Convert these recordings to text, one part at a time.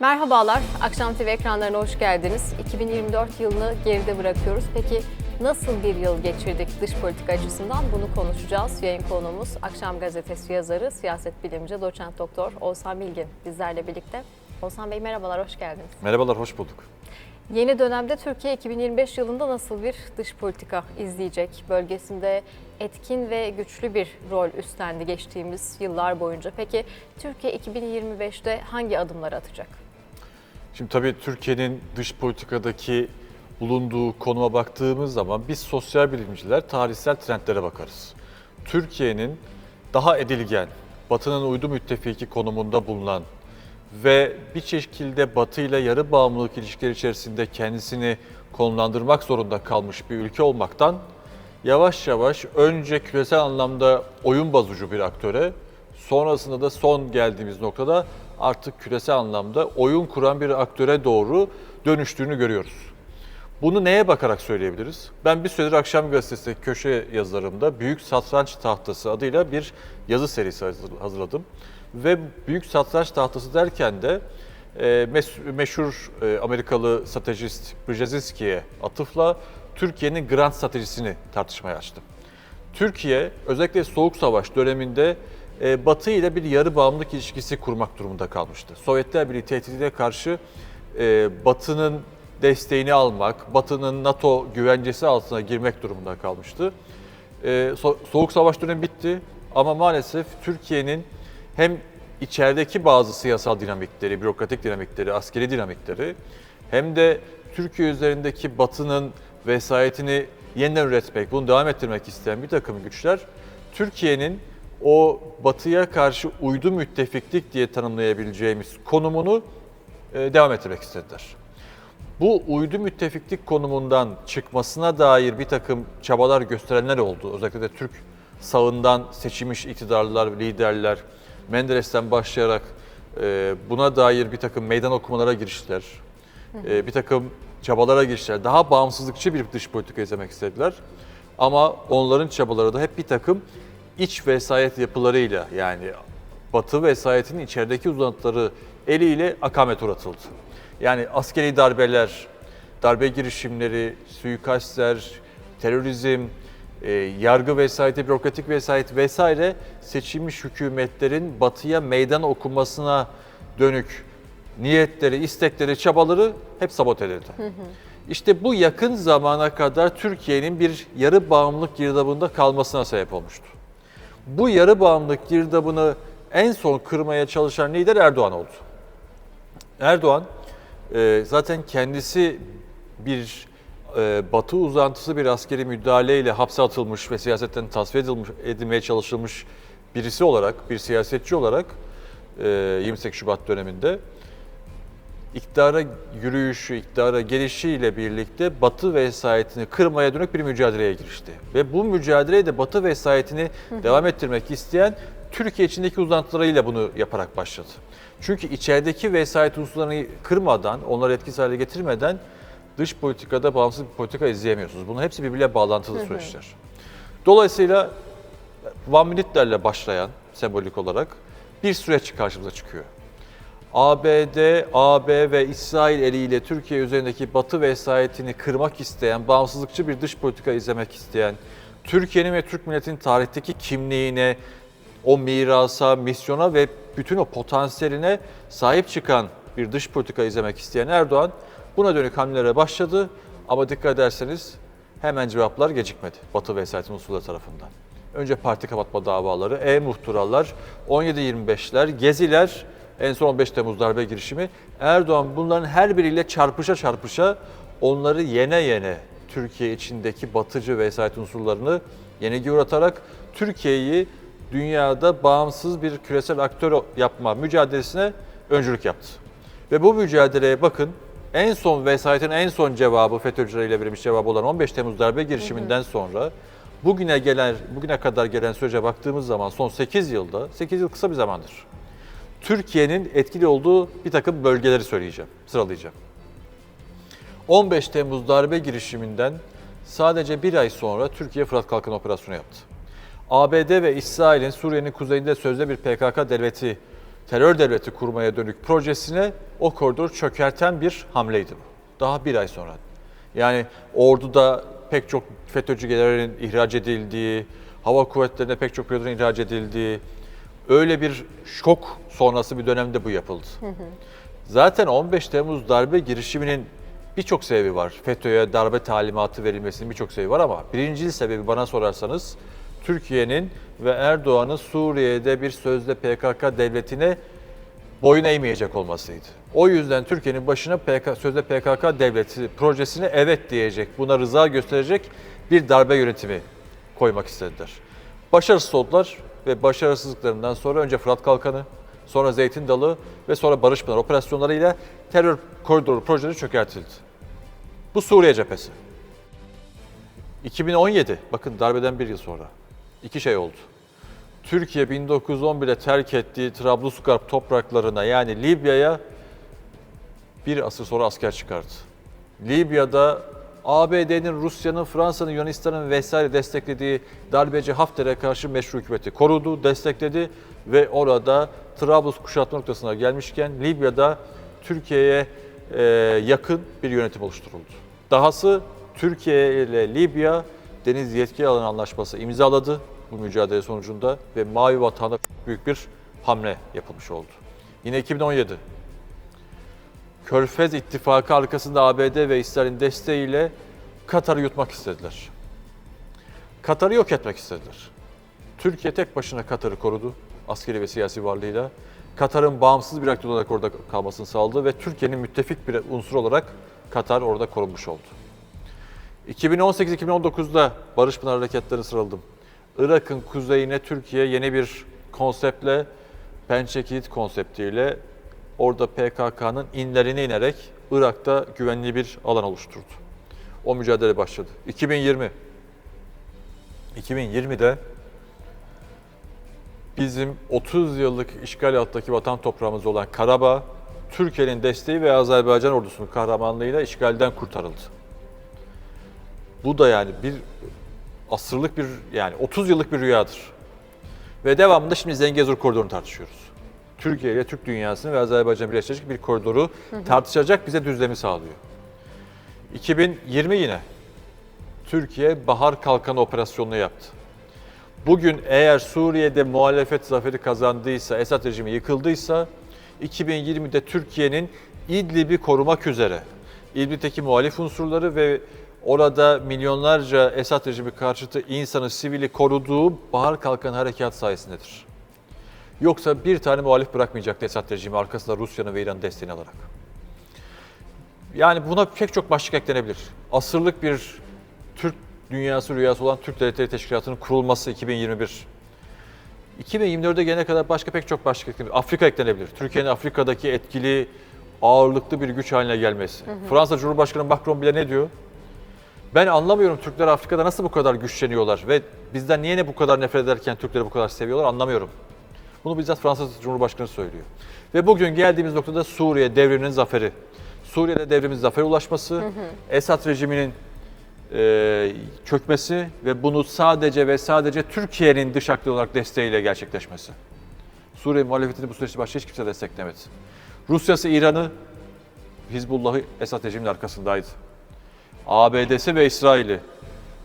Merhabalar, Akşam TV ekranlarına hoş geldiniz. 2024 yılını geride bırakıyoruz. Peki nasıl bir yıl geçirdik dış politika açısından bunu konuşacağız. Yayın konuğumuz Akşam Gazetesi yazarı, siyaset bilimci, doçent doktor Oğuzhan Bilgin bizlerle birlikte. Oğuzhan Bey merhabalar, hoş geldiniz. Merhabalar, hoş bulduk. Yeni dönemde Türkiye 2025 yılında nasıl bir dış politika izleyecek? Bölgesinde etkin ve güçlü bir rol üstlendi geçtiğimiz yıllar boyunca. Peki Türkiye 2025'te hangi adımları atacak? Şimdi tabii Türkiye'nin dış politikadaki bulunduğu konuma baktığımız zaman biz sosyal bilimciler tarihsel trendlere bakarız. Türkiye'nin daha edilgen, Batı'nın uydu müttefiki konumunda bulunan ve bir şekilde Batı ile yarı bağımlılık ilişkileri içerisinde kendisini konumlandırmak zorunda kalmış bir ülke olmaktan yavaş yavaş önce küresel anlamda oyun bozucu bir aktöre, sonrasında da son geldiğimiz noktada artık küresel anlamda oyun kuran bir aktöre doğru dönüştüğünü görüyoruz. Bunu neye bakarak söyleyebiliriz? Ben bir süredir Akşam Gazetesi'ndeki köşe yazılarımda Büyük Satranç Tahtası adıyla bir yazı serisi hazır- hazırladım. Ve Büyük Satranç Tahtası derken de e, meşhur e, Amerikalı stratejist Brzezinski'ye atıfla Türkiye'nin Grand Stratejisini tartışmaya açtım. Türkiye özellikle Soğuk Savaş döneminde Batı ile bir yarı bağımlılık ilişkisi kurmak durumunda kalmıştı. Sovyetler Birliği tehdidine karşı e, Batı'nın desteğini almak, Batı'nın NATO güvencesi altına girmek durumunda kalmıştı. E, So- Soğuk Savaş dönemi bitti ama maalesef Türkiye'nin hem içerideki bazı siyasal dinamikleri, bürokratik dinamikleri, askeri dinamikleri hem de Türkiye üzerindeki Batı'nın vesayetini yeniden üretmek, bunu devam ettirmek isteyen bir takım güçler Türkiye'nin o Batı'ya karşı uydu müttefiklik diye tanımlayabileceğimiz konumunu e, devam ettirmek istediler. Bu uydu müttefiklik konumundan çıkmasına dair bir takım çabalar gösterenler oldu. Özellikle de Türk sağından seçilmiş iktidarlılar, liderler, Menderes'ten başlayarak e, buna dair bir takım meydan okumalara giriştiler. E, bir takım çabalara giriştiler. Daha bağımsızlıkçı bir dış politika izlemek istediler. Ama onların çabaları da hep bir takım iç vesayet yapılarıyla yani Batı vesayetinin içerideki uzantıları eliyle akamet uğratıldı. Yani askeri darbeler, darbe girişimleri, suikastler, terörizm, e, yargı vesayeti, bürokratik vesayet vesaire seçilmiş hükümetlerin batıya meydan okumasına dönük niyetleri, istekleri, çabaları hep sabote edildi. İşte bu yakın zamana kadar Türkiye'nin bir yarı bağımlılık girdabında kalmasına sebep olmuştu. Bu yarı bağımlılık girdabını en son kırmaya çalışan lider Erdoğan oldu. Erdoğan e, zaten kendisi bir e, batı uzantısı bir askeri müdahaleyle hapse atılmış ve siyasetten tasfiye edilmiş, edilmeye çalışılmış birisi olarak, bir siyasetçi olarak e, 28 Şubat döneminde iktidara yürüyüşü, iktidara gelişiyle birlikte Batı vesayetini kırmaya dönük bir mücadeleye girişti. Ve bu mücadeleye de Batı vesayetini devam ettirmek isteyen Türkiye içindeki uzantılarıyla bunu yaparak başladı. Çünkü içerideki vesayet unsurlarını kırmadan, onları etkisiz hale getirmeden dış politikada bağımsız bir politika izleyemiyorsunuz. Bunun hepsi birbiriyle bağlantılı süreçler. Dolayısıyla One Minute'lerle başlayan sembolik olarak bir süreç karşımıza çıkıyor. ABD, AB ve İsrail eliyle Türkiye üzerindeki Batı vesayetini kırmak isteyen, bağımsızlıkçı bir dış politika izlemek isteyen, Türkiye'nin ve Türk milletinin tarihteki kimliğine, o mirasa, misyona ve bütün o potansiyeline sahip çıkan bir dış politika izlemek isteyen Erdoğan buna dönük hamlelere başladı. Ama dikkat ederseniz hemen cevaplar gecikmedi Batı vesayetin unsurları tarafından. Önce parti kapatma davaları, e-muhturalar, 17-25'ler, geziler, en son 15 Temmuz darbe girişimi. Erdoğan bunların her biriyle çarpışa çarpışa onları yene yene Türkiye içindeki batıcı vesayet unsurlarını yenilgi uğratarak Türkiye'yi dünyada bağımsız bir küresel aktör yapma mücadelesine öncülük yaptı. Ve bu mücadeleye bakın en son vesayetin en son cevabı FETÖ'cüleriyle verilmiş cevabı olan 15 Temmuz darbe girişiminden sonra bugüne gelen bugüne kadar gelen sürece baktığımız zaman son 8 yılda 8 yıl kısa bir zamandır. Türkiye'nin etkili olduğu bir takım bölgeleri söyleyeceğim, sıralayacağım. 15 Temmuz darbe girişiminden sadece bir ay sonra Türkiye Fırat Kalkın Operasyonu yaptı. ABD ve İsrail'in Suriye'nin kuzeyinde sözde bir PKK devleti terör devleti kurmaya dönük projesine o koridoru çökerten bir hamleydi bu. Daha bir ay sonra. Yani orduda pek çok FETÖ'cü generalin ihraç edildiği, hava kuvvetlerine pek çok pilotun ihraç edildiği, öyle bir şok sonrası bir dönemde bu yapıldı. Zaten 15 Temmuz darbe girişiminin birçok sebebi var. FETÖ'ye darbe talimatı verilmesinin birçok sebebi var ama birinci sebebi bana sorarsanız Türkiye'nin ve Erdoğan'ın Suriye'de bir sözde PKK devletine boyun eğmeyecek olmasıydı. O yüzden Türkiye'nin başına PK, sözde PKK devleti projesine evet diyecek, buna rıza gösterecek bir darbe yönetimi koymak istediler. Başarısız oldular ve başarısızlıklarından sonra önce Fırat Kalkanı, sonra Zeytin Dalı ve sonra Barış Pınar operasyonlarıyla terör koridoru projeleri çökertildi. Bu Suriye cephesi. 2017, bakın darbeden bir yıl sonra. iki şey oldu. Türkiye 1911'de terk ettiği Trablusgarp topraklarına yani Libya'ya bir asır sonra asker çıkardı. Libya'da ABD'nin, Rusya'nın, Fransa'nın, Yunanistan'ın vesaire desteklediği darbeci Hafter'e karşı meşru hükümeti korudu, destekledi ve orada Trablus kuşatma noktasına gelmişken Libya'da Türkiye'ye e, yakın bir yönetim oluşturuldu. Dahası Türkiye ile Libya deniz yetki alanı anlaşması imzaladı bu mücadele sonucunda ve Mavi Vatan'a çok büyük bir hamle yapılmış oldu. Yine 2017 Körfez İttifakı arkasında ABD ve İsrail'in desteğiyle Katar'ı yutmak istediler. Katar'ı yok etmek istediler. Türkiye tek başına Katar'ı korudu askeri ve siyasi varlığıyla. Katar'ın bağımsız bir aktör olarak orada kalmasını sağladı ve Türkiye'nin müttefik bir unsur olarak Katar orada korunmuş oldu. 2018-2019'da Barış Pınar Harekatları sıraladım. Irak'ın kuzeyine Türkiye yeni bir konseptle, Pençe Kilit konseptiyle orada PKK'nın inlerine inerek Irak'ta güvenli bir alan oluşturdu. O mücadele başladı. 2020. 2020'de bizim 30 yıllık işgal alttaki vatan toprağımız olan Karabağ, Türkiye'nin desteği ve Azerbaycan ordusunun kahramanlığıyla işgalden kurtarıldı. Bu da yani bir asırlık bir yani 30 yıllık bir rüyadır. Ve devamında şimdi Zengezur koridorunu tartışıyoruz. Türkiye ile Türk dünyasını ve Azerbaycan'ı birleştirecek bir koridoru tartışacak bize düzlemi sağlıyor. 2020 yine Türkiye Bahar Kalkanı operasyonunu yaptı. Bugün eğer Suriye'de muhalefet zaferi kazandıysa, Esad rejimi yıkıldıysa 2020'de Türkiye'nin İdlib'i korumak üzere İdlib'deki muhalif unsurları ve orada milyonlarca Esad rejimi karşıtı insanı, sivili koruduğu Bahar Kalkanı Harekat sayesindedir. Yoksa bir tane muhalif bırakmayacaktı Esad rejimi arkasında Rusya'nın ve İran'ın desteğini alarak. Yani buna pek çok başlık eklenebilir. Asırlık bir Türk dünyası rüyası olan Türk Devletleri Teşkilatı'nın kurulması 2021. 2024'e gelene kadar başka pek çok başlık eklenebilir. Afrika eklenebilir. Türkiye'nin Afrika'daki etkili, ağırlıklı bir güç haline gelmesi. Fransa Cumhurbaşkanı Macron bile ne diyor? Ben anlamıyorum Türkler Afrika'da nasıl bu kadar güçleniyorlar ve bizden niye ne bu kadar nefret ederken Türkleri bu kadar seviyorlar anlamıyorum. Bunu bizzat Fransız Cumhurbaşkanı söylüyor. Ve bugün geldiğimiz noktada Suriye devriminin zaferi. Suriye'de devrimin zafere ulaşması, Esad rejiminin e, çökmesi ve bunu sadece ve sadece Türkiye'nin dış aktör olarak desteğiyle gerçekleşmesi. Suriye muhalefetini bu süreçte başka hiç kimse desteklemedi. Rusya'sı İran'ı, Hizbullah'ı Esad rejiminin arkasındaydı. ABD'si ve İsrail'i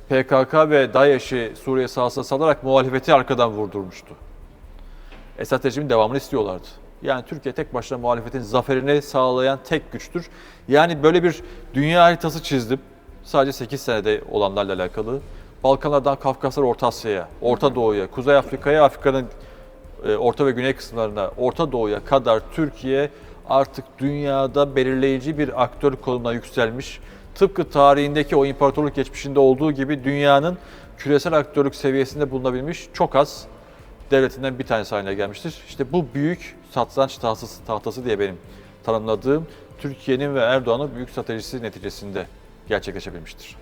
PKK ve DAEŞ'i Suriye sahasına salarak muhalefeti arkadan vurdurmuştu. Esad rejimin devamını istiyorlardı. Yani Türkiye tek başına muhalefetin zaferini sağlayan tek güçtür. Yani böyle bir dünya haritası çizdim. Sadece 8 senede olanlarla alakalı. Balkanlardan Kafkaslar Orta Asya'ya, Orta Doğu'ya, Kuzey Afrika'ya, Afrika'nın e, orta ve güney kısımlarına, Orta Doğu'ya kadar Türkiye artık dünyada belirleyici bir aktör konumuna yükselmiş. Tıpkı tarihindeki o imparatorluk geçmişinde olduğu gibi dünyanın küresel aktörlük seviyesinde bulunabilmiş çok az devletinden bir tanesi haline gelmiştir. İşte bu büyük satranç tahtası, tahtası diye benim tanımladığım Türkiye'nin ve Erdoğan'ın büyük stratejisi neticesinde gerçekleşebilmiştir.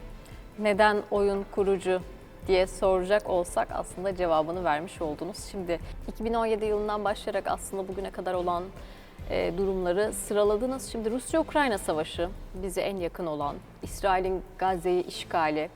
Neden oyun kurucu diye soracak olsak aslında cevabını vermiş oldunuz. Şimdi 2017 yılından başlayarak aslında bugüne kadar olan e, durumları sıraladınız. Şimdi Rusya-Ukrayna savaşı bize en yakın olan, İsrail'in Gazze'yi işgali,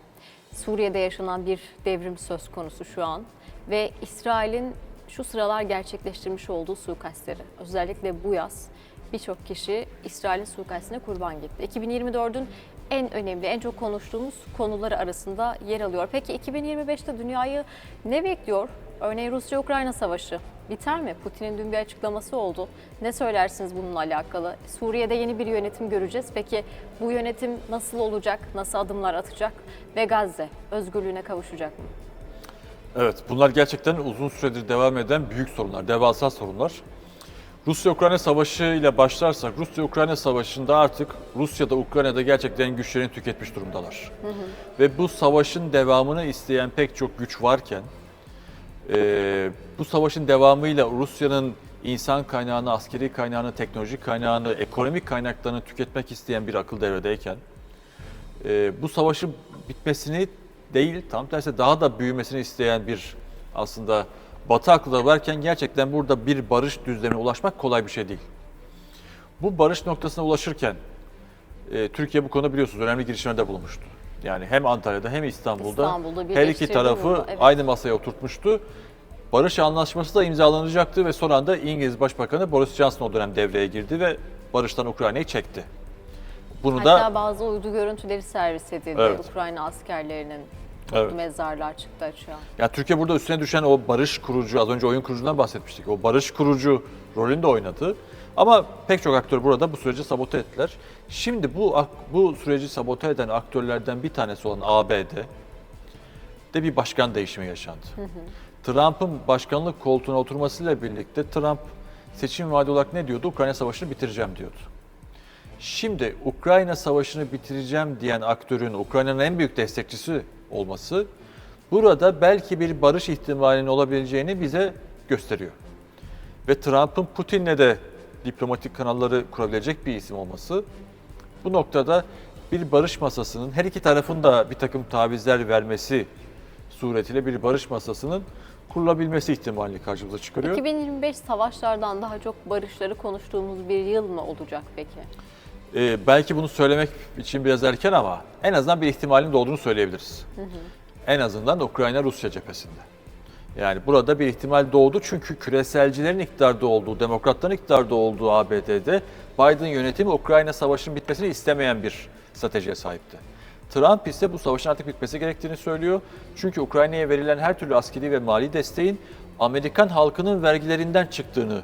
Suriye'de yaşanan bir devrim söz konusu şu an ve İsrail'in şu sıralar gerçekleştirmiş olduğu suikastleri, özellikle bu yaz birçok kişi İsrail'in suikastine kurban gitti. 2024'ün en önemli, en çok konuştuğumuz konuları arasında yer alıyor. Peki 2025'te dünyayı ne bekliyor? Örneğin Rusya-Ukrayna savaşı biter mi? Putin'in dün bir açıklaması oldu. Ne söylersiniz bununla alakalı? Suriye'de yeni bir yönetim göreceğiz. Peki bu yönetim nasıl olacak? Nasıl adımlar atacak? Ve Gazze özgürlüğüne kavuşacak mı? Evet, bunlar gerçekten uzun süredir devam eden büyük sorunlar, devasa sorunlar. Rusya-Ukrayna Savaşı ile başlarsak, Rusya-Ukrayna Savaşı'nda artık Rusya'da, Ukrayna'da gerçekten güçlerini tüketmiş durumdalar. Ve bu savaşın devamını isteyen pek çok güç varken, e, bu savaşın devamıyla Rusya'nın insan kaynağını, askeri kaynağını, teknolojik kaynağını, ekonomik kaynaklarını tüketmek isteyen bir akıl devredeyken, e, bu savaşın bitmesini değil, tam tersi daha da büyümesini isteyen bir aslında Batı da varken gerçekten burada bir barış düzlemine ulaşmak kolay bir şey değil. Bu barış noktasına ulaşırken e, Türkiye bu konuda biliyorsunuz önemli girişimlerde bulunmuştu. Yani hem Antalya'da hem İstanbul'da, İstanbul'da her iki tarafı evet. aynı masaya oturtmuştu. Barış anlaşması da imzalanacaktı ve son anda İngiliz Başbakanı Boris Johnson o dönem devreye girdi ve barıştan Ukrayna'yı çekti. Bunu Hatta da bazı uydu görüntüleri servis edildi. Evet. Ukrayna askerlerinin Evet. mezarlar çıktı açığa. Ya Türkiye burada üstüne düşen o barış kurucu, az önce oyun kurucundan bahsetmiştik. O barış kurucu rolünü de oynadı. Ama pek çok aktör burada bu süreci sabote ettiler. Şimdi bu ak- bu süreci sabote eden aktörlerden bir tanesi olan ABD de bir başkan değişimi yaşandı. Trump'ın başkanlık koltuğuna oturmasıyla birlikte Trump seçim vaadi olarak ne diyordu? Ukrayna Savaşı'nı bitireceğim diyordu. Şimdi Ukrayna Savaşı'nı bitireceğim diyen aktörün Ukrayna'nın en büyük destekçisi olması burada belki bir barış ihtimalinin olabileceğini bize gösteriyor. Ve Trump'ın Putin'le de diplomatik kanalları kurabilecek bir isim olması bu noktada bir barış masasının her iki tarafın da bir takım tavizler vermesi suretiyle bir barış masasının kurulabilmesi ihtimalini karşımıza çıkarıyor. 2025 savaşlardan daha çok barışları konuştuğumuz bir yıl mı olacak peki? Ee, belki bunu söylemek için biraz erken ama en azından bir ihtimalin doğduğunu söyleyebiliriz. En azından Ukrayna-Rusya cephesinde. Yani burada bir ihtimal doğdu çünkü küreselcilerin iktidarda olduğu, demokratların iktidarda olduğu ABD'de Biden yönetimi Ukrayna savaşının bitmesini istemeyen bir stratejiye sahipti. Trump ise bu savaşın artık bitmesi gerektiğini söylüyor. Çünkü Ukrayna'ya verilen her türlü askeri ve mali desteğin Amerikan halkının vergilerinden çıktığını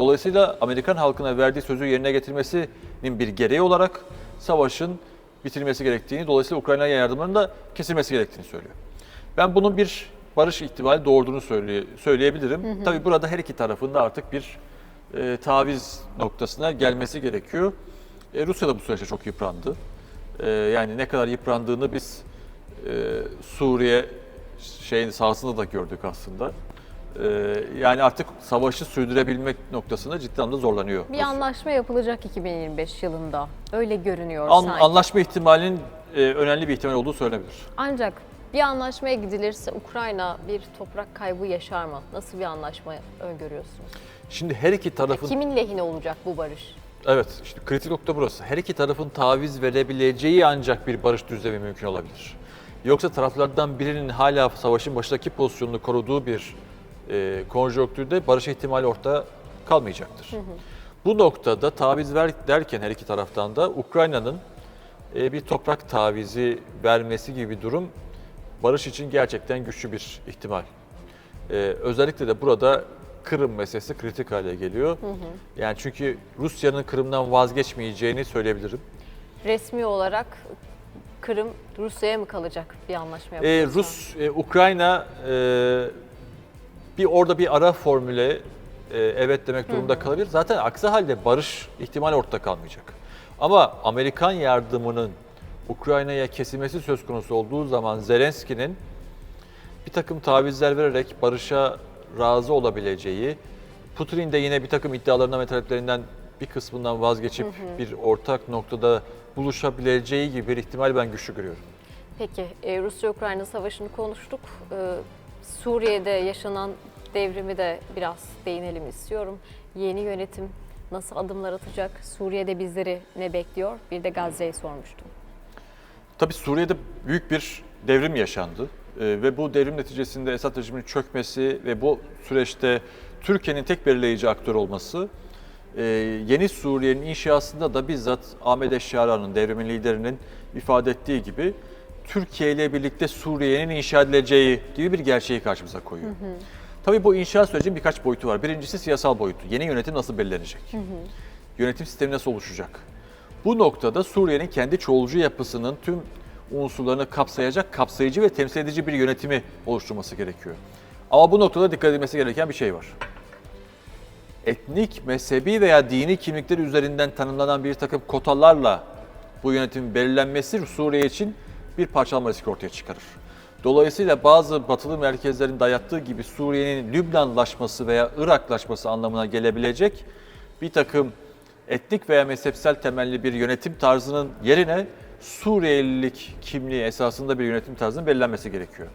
Dolayısıyla Amerikan halkına verdiği sözü yerine getirmesinin bir gereği olarak savaşın bitirilmesi gerektiğini, dolayısıyla Ukrayna'ya yardımının da kesilmesi gerektiğini söylüyor. Ben bunun bir barış ihtimali doğurduğunu söyleye- söyleyebilirim. Tabii burada her iki tarafın da artık bir e, taviz noktasına gelmesi gerekiyor. E, Rusya da bu süreçte çok yıprandı. E, yani ne kadar yıprandığını biz e, Suriye şeyin sahasında da gördük aslında. E, yani artık savaşı sürdürebilmek noktasında ciddi anlamda zorlanıyor. Bir anlaşma yapılacak 2025 yılında. Öyle görünüyor An- sanki. anlaşma ihtimalinin e, önemli bir ihtimal olduğu söylenebilir. Ancak bir anlaşmaya gidilirse Ukrayna bir toprak kaybı yaşar mı? Nasıl bir anlaşma öngörüyorsunuz? Şimdi her iki tarafın Kimin lehine olacak bu barış? Evet, işte kritik nokta burası. Her iki tarafın taviz verebileceği ancak bir barış düzlemi mümkün olabilir. Yoksa taraflardan birinin hala savaşın başındaki pozisyonunu koruduğu bir e, konjonktürde barış ihtimali ortada kalmayacaktır. Bu noktada taviz ver derken her iki taraftan da Ukrayna'nın e, bir toprak tavizi vermesi gibi bir durum barış için gerçekten güçlü bir ihtimal. Ee, özellikle de burada Kırım meselesi kritik hale geliyor. Yani çünkü Rusya'nın Kırım'dan vazgeçmeyeceğini söyleyebilirim. Resmi olarak Kırım Rusya'ya mı kalacak bir anlaşma Ee, yapılırsa? Rus, e, Ukrayna e, bir orada bir ara formüle e, evet demek durumunda kalabilir. Zaten aksi halde barış ihtimali ortada kalmayacak. Ama Amerikan yardımının Ukrayna'ya kesilmesi söz konusu olduğu zaman Zelenski'nin bir takım tavizler vererek barışa razı olabileceği, Putin'in de yine bir takım iddialarından ve taleplerinden bir kısmından vazgeçip bir ortak noktada buluşabileceği gibi bir ihtimal ben güçlü görüyorum. Peki e, Rusya-Ukrayna savaşını konuştuk. E, Suriye'de yaşanan devrimi de biraz değinelim istiyorum. Yeni yönetim nasıl adımlar atacak? Suriye'de bizleri ne bekliyor? Bir de Gazze'yi sormuştum. Tabii Suriye'de büyük bir devrim yaşandı. ve bu devrim neticesinde Esad rejiminin çökmesi ve bu süreçte Türkiye'nin tek belirleyici aktör olması e, yeni Suriye'nin inşasında da bizzat Ahmet Eşşara'nın devrimin liderinin ifade ettiği gibi Türkiye ile birlikte Suriye'nin inşa edileceği gibi bir gerçeği karşımıza koyuyor. Tabii bu inşa sürecinin birkaç boyutu var. Birincisi siyasal boyutu. Yeni yönetim nasıl belirlenecek? Yönetim sistemi nasıl oluşacak? Bu noktada Suriye'nin kendi çoğulcu yapısının tüm unsurlarını kapsayacak, kapsayıcı ve temsil edici bir yönetimi oluşturması gerekiyor. Ama bu noktada dikkat edilmesi gereken bir şey var. Etnik, mezhebi veya dini kimlikler üzerinden tanımlanan bir takım kotalarla bu yönetimin belirlenmesi Suriye için bir parçalama riski ortaya çıkarır. Dolayısıyla bazı batılı merkezlerin dayattığı gibi Suriye'nin Lübnanlaşması veya Iraklaşması anlamına gelebilecek bir takım etnik veya mezhepsel temelli bir yönetim tarzının yerine Suriyelilik kimliği esasında bir yönetim tarzının belirlenmesi gerekiyor.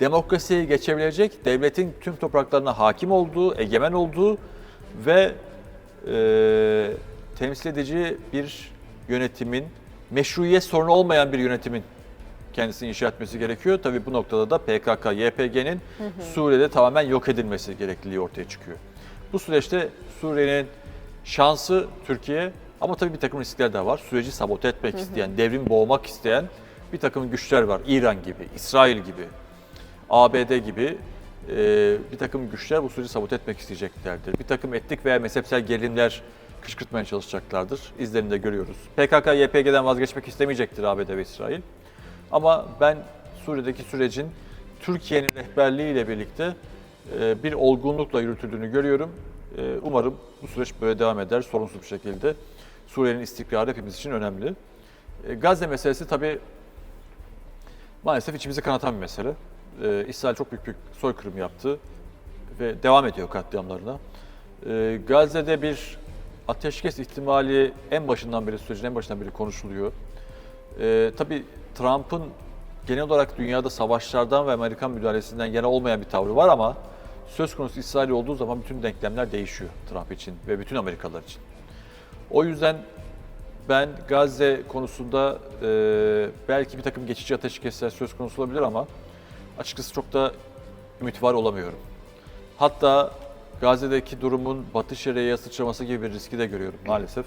Demokrasiye geçebilecek, devletin tüm topraklarına hakim olduğu, egemen olduğu ve e, temsil edici bir yönetimin, meşruiyet sorunu olmayan bir yönetimin kendisini inşa etmesi gerekiyor. Tabii bu noktada da PKK, YPG'nin Suriye'de tamamen yok edilmesi gerekliliği ortaya çıkıyor. Bu süreçte Suriye'nin şansı Türkiye ama tabii bir takım riskler de var. Süreci sabote etmek isteyen, devrim boğmak isteyen bir takım güçler var. İran gibi, İsrail gibi, ABD gibi e, bir takım güçler bu süreci sabote etmek isteyeceklerdir. Bir takım etnik veya mezhepsel gerilimler kışkırtmaya çalışacaklardır. İzlerini de görüyoruz. PKK, YPG'den vazgeçmek istemeyecektir ABD ve İsrail. Ama ben Suriye'deki sürecin Türkiye'nin rehberliğiyle birlikte e, bir olgunlukla yürütüldüğünü görüyorum. E, Umarım bu süreç böyle devam eder sorunsuz bir şekilde. Suriye'nin istikrarı hepimiz için önemli. E, Gazze meselesi tabii maalesef içimizi kanatan bir mesele. İsrail çok büyük bir soykırım yaptı ve devam ediyor katliamlarına. Gazze'de bir ateşkes ihtimali en başından beri, sürecin en başından beri konuşuluyor. Tabii Trump'ın genel olarak dünyada savaşlardan ve Amerikan müdahalesinden yana olmayan bir tavrı var ama söz konusu İsrail olduğu zaman bütün denklemler değişiyor Trump için ve bütün Amerikalılar için. O yüzden ben Gazze konusunda e, belki bir takım geçici ateşkesler söz konusu olabilir ama açıkçası çok da ümit var olamıyorum. Hatta Gazze'deki durumun Batı Şeria'ya sıçraması gibi bir riski de görüyorum maalesef.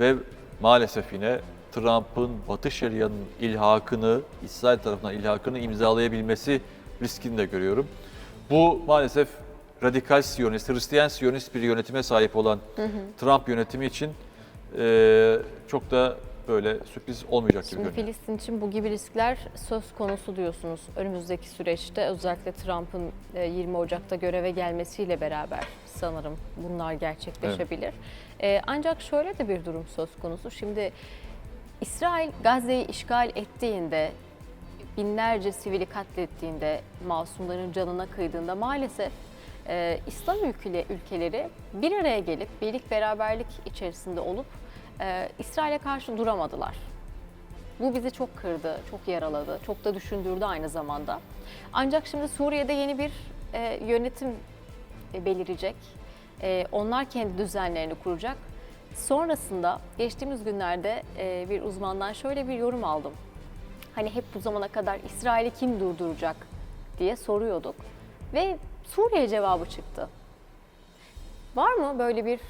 Ve maalesef yine Trump'ın Batı Şeria'nın ilhakını, İsrail tarafından ilhakını imzalayabilmesi riskini de görüyorum. Bu maalesef radikal Siyonist, Hristiyan Siyonist bir yönetime sahip olan Trump yönetimi için e, çok da böyle sürpriz olmayacak gibi Şimdi görünüyor. Filistin için bu gibi riskler söz konusu diyorsunuz. Önümüzdeki süreçte özellikle Trump'ın e, 20 Ocak'ta göreve gelmesiyle beraber sanırım bunlar gerçekleşebilir. E, Ancak şöyle de bir durum söz konusu. Şimdi İsrail Gazze'yi işgal ettiğinde, binlerce sivili katlettiğinde, masumların canına kıydığında maalesef e, İslam ülkeli- ülkeleri bir araya gelip birlik beraberlik içerisinde olup e, İsrail'e karşı duramadılar. Bu bizi çok kırdı, çok yaraladı, çok da düşündürdü aynı zamanda. Ancak şimdi Suriye'de yeni bir e, yönetim e, belirecek. E, onlar kendi düzenlerini kuracak. Sonrasında geçtiğimiz günlerde e, bir uzmandan şöyle bir yorum aldım. Hani hep bu zamana kadar İsrail'i kim durduracak diye soruyorduk. Ve Suriye cevabı çıktı. Var mı böyle bir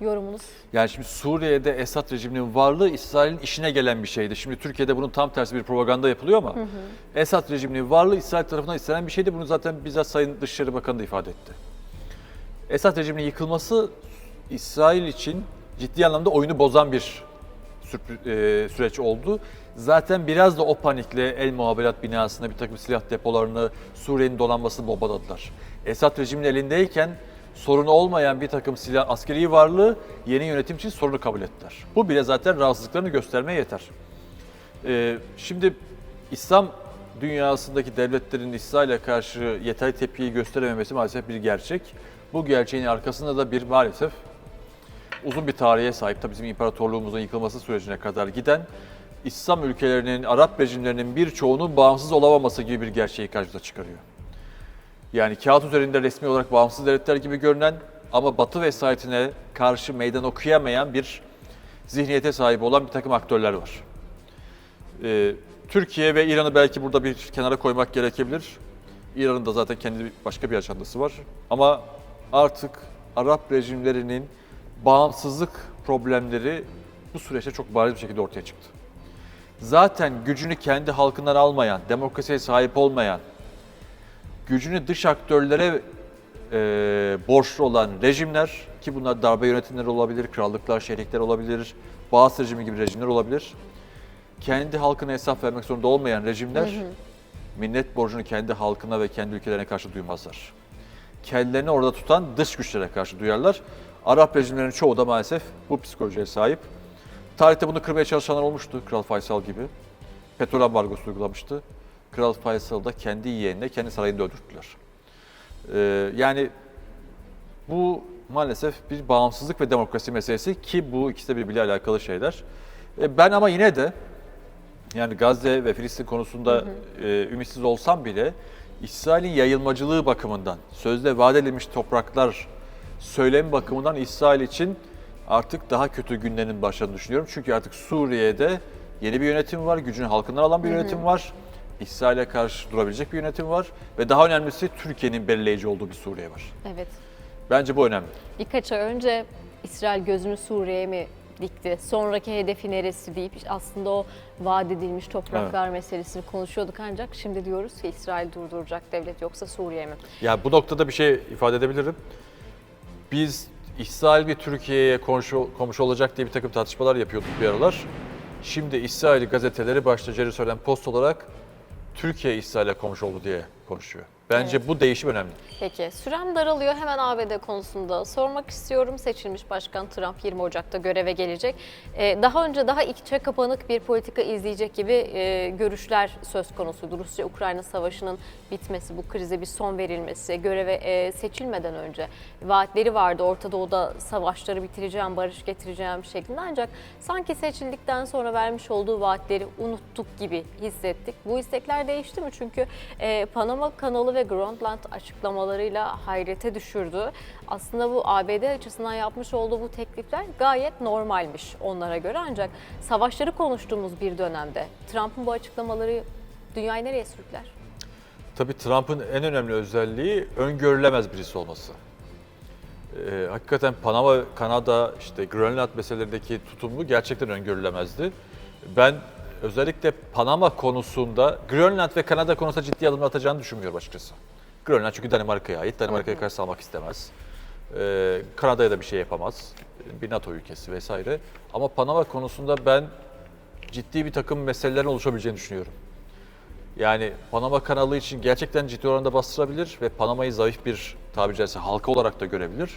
yorumunuz? Yani şimdi Suriye'de Esad rejiminin varlığı İsrail'in işine gelen bir şeydi. Şimdi Türkiye'de bunun tam tersi bir propaganda yapılıyor ama Esad rejiminin varlığı İsrail tarafından istenen bir şeydi. Bunu zaten bizzat Sayın Dışişleri Bakanı da ifade etti. Esad rejiminin yıkılması İsrail için ciddi anlamda oyunu bozan bir e, süreç oldu. Zaten biraz da o panikle el muhaberat binasına bir takım silah depolarını Suriye'nin donanmasını bombaladılar. Esad rejiminin elindeyken sorunu olmayan bir takım silah askeri varlığı yeni yönetim için sorunu kabul ettiler. Bu bile zaten rahatsızlıklarını göstermeye yeter. Ee, şimdi İslam dünyasındaki devletlerin İsrail'e karşı yeterli tepkiyi gösterememesi maalesef bir gerçek. Bu gerçeğin arkasında da bir maalesef uzun bir tarihe sahip, tabii bizim imparatorluğumuzun yıkılması sürecine kadar giden İslam ülkelerinin, Arap rejimlerinin birçoğunun bağımsız olamaması gibi bir gerçeği karşımıza çıkarıyor. Yani kağıt üzerinde resmi olarak bağımsız devletler gibi görünen ama Batı vesayetine karşı meydan okuyamayan bir zihniyete sahip olan bir takım aktörler var. Ee, Türkiye ve İran'ı belki burada bir kenara koymak gerekebilir. İran'ın da zaten kendi başka bir ajandası var. Ama artık Arap rejimlerinin bağımsızlık problemleri bu süreçte çok bariz bir şekilde ortaya çıktı. Zaten gücünü kendi halkından almayan, demokrasiye sahip olmayan, gücünü dış aktörlere e, borçlu olan rejimler ki bunlar darbe yönetimleri olabilir, krallıklar, şehirlikler olabilir, Bağız rejimi gibi rejimler olabilir. Kendi halkına hesap vermek zorunda olmayan rejimler minnet borcunu kendi halkına ve kendi ülkelerine karşı duymazlar. Kendilerini orada tutan dış güçlere karşı duyarlar. Arap rejimlerinin çoğu da maalesef bu psikolojiye sahip. Tarihte bunu kırmaya çalışanlar olmuştu, Kral Faysal gibi. Petrol ambargosu uygulamıştı. Kral Faysal da kendi yeğenine kendi sarayında öldürttüler. Ee, yani bu maalesef bir bağımsızlık ve demokrasi meselesi ki bu ikisi de birbiriyle alakalı şeyler. E, ben ama yine de yani Gazze ve Filistin konusunda e, ümitsiz olsam bile İsrail'in yayılmacılığı bakımından, sözde vaat edilmiş topraklar söylemi bakımından İsrail için artık daha kötü günlerin başladığını düşünüyorum. Çünkü artık Suriye'de yeni bir yönetim var, gücünü halkından alan bir yönetim var. İsrail'e karşı durabilecek bir yönetim var ve daha önemlisi Türkiye'nin belirleyici olduğu bir Suriye var. Evet. Bence bu önemli. Birkaç ay önce İsrail gözünü Suriye'ye mi dikti? Sonraki hedefi neresi deyip aslında o vaat edilmiş topraklar meselesini konuşuyorduk ancak şimdi diyoruz ki İsrail durduracak devlet yoksa Suriye mi? Ya bu noktada bir şey ifade edebilirim. Biz İsrail Türkiye'ye komşu, komşu olacak diye bir takım tartışmalar yapıyorduk bir aralar. Şimdi İsrail gazeteleri başta Jerusalem Post olarak Türkiye İsrail'e komşu oldu diye konuşuyor. Bence bu değişim önemli. Peki sürem daralıyor hemen ABD konusunda sormak istiyorum. Seçilmiş Başkan Trump 20 Ocak'ta göreve gelecek. Ee, daha önce daha içe kapanık bir politika izleyecek gibi e, görüşler söz konusuydu. Rusya-Ukrayna savaşının bitmesi, bu krize bir son verilmesi, göreve e, seçilmeden önce vaatleri vardı. Orta Doğu'da savaşları bitireceğim, barış getireceğim şeklinde ancak sanki seçildikten sonra vermiş olduğu vaatleri unuttuk gibi hissettik. Bu istekler değişti mi? Çünkü e, Panama kanalı ve Grönland açıklamalarıyla hayrete düşürdü. Aslında bu ABD açısından yapmış olduğu bu teklifler gayet normalmiş onlara göre ancak savaşları konuştuğumuz bir dönemde Trump'ın bu açıklamaları dünyayı nereye sürükler? Tabii Trump'ın en önemli özelliği öngörülemez birisi olması. Ee, hakikaten Panama, Kanada, işte Grönland meselelerindeki tutumu gerçekten öngörülemezdi. Ben özellikle Panama konusunda, Grönland ve Kanada konusunda ciddi adımlar atacağını düşünmüyorum açıkçası. Grönland çünkü Danimarka'ya ait, Danimarka'ya karşı almak istemez. Ee, Kanada'ya da bir şey yapamaz, bir NATO ülkesi vesaire. Ama Panama konusunda ben ciddi bir takım meselelerin oluşabileceğini düşünüyorum. Yani Panama kanalı için gerçekten ciddi oranda bastırabilir ve Panama'yı zayıf bir tabiri caizse halka olarak da görebilir.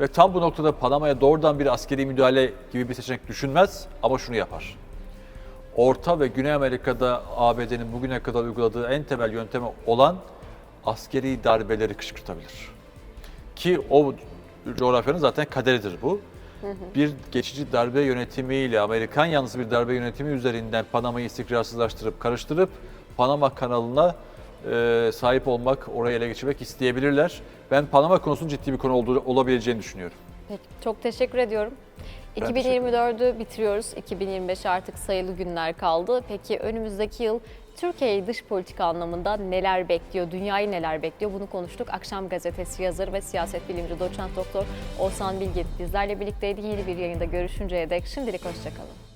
Ve tam bu noktada Panama'ya doğrudan bir askeri müdahale gibi bir seçenek düşünmez ama şunu yapar. Orta ve Güney Amerika'da ABD'nin bugüne kadar uyguladığı en temel yöntemi olan askeri darbeleri kışkırtabilir. Ki o coğrafyanın zaten kaderidir bu. Bir geçici darbe yönetimiyle Amerikan yanlısı bir darbe yönetimi üzerinden Panama'yı istikrarsızlaştırıp karıştırıp Panama kanalına e, sahip olmak, orayı ele geçirmek isteyebilirler. Ben Panama konusunun ciddi bir konu olduğu, olabileceğini düşünüyorum. Peki, çok teşekkür ediyorum. Ben teşekkür 2024'ü bitiriyoruz. 2025 artık sayılı günler kaldı. Peki önümüzdeki yıl Türkiye'yi dış politika anlamında neler bekliyor, dünyayı neler bekliyor bunu konuştuk. Akşam gazetesi yazarı ve siyaset bilimci doçent doktor Oğuzhan Bilgin bizlerle birlikteydi. Yeni bir yayında görüşünceye dek şimdilik hoşçakalın.